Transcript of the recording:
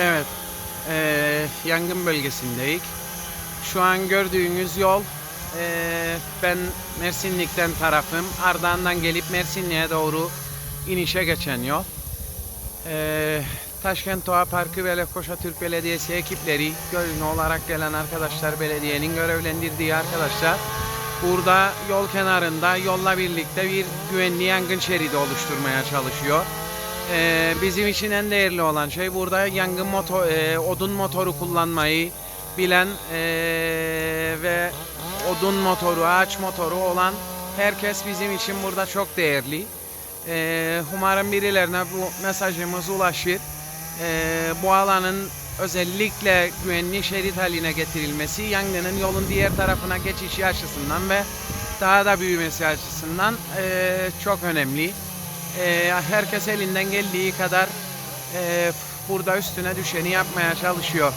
Evet, eee, yangın bölgesindeyiz. Şu an gördüğünüz yol, eee, ben Mersinlik'ten tarafım. Ardahan'dan gelip Mersinli'ye doğru inişe geçen yol. Eee Taşkent Doğa Parkı ve Lefkoşa Türk Belediyesi ekipleri, gönüllü olarak gelen arkadaşlar, belediyenin görevlendirdiği arkadaşlar, burada yol kenarında yolla birlikte bir güvenli yangın şeridi oluşturmaya çalışıyor. Ee, bizim için en değerli olan şey burada yangın motor, e, odun motoru kullanmayı bilen e, ve odun motoru, ağaç motoru olan herkes bizim için burada çok değerli. Ee, umarım birilerine bu mesajımız ulaşır. Ee, bu alanın özellikle güvenli şerit haline getirilmesi yangının yolun diğer tarafına geçişi açısından ve daha da büyümesi açısından e, çok önemli. E, herkes elinden geldiği kadar e, burada üstüne düşeni yapmaya çalışıyor.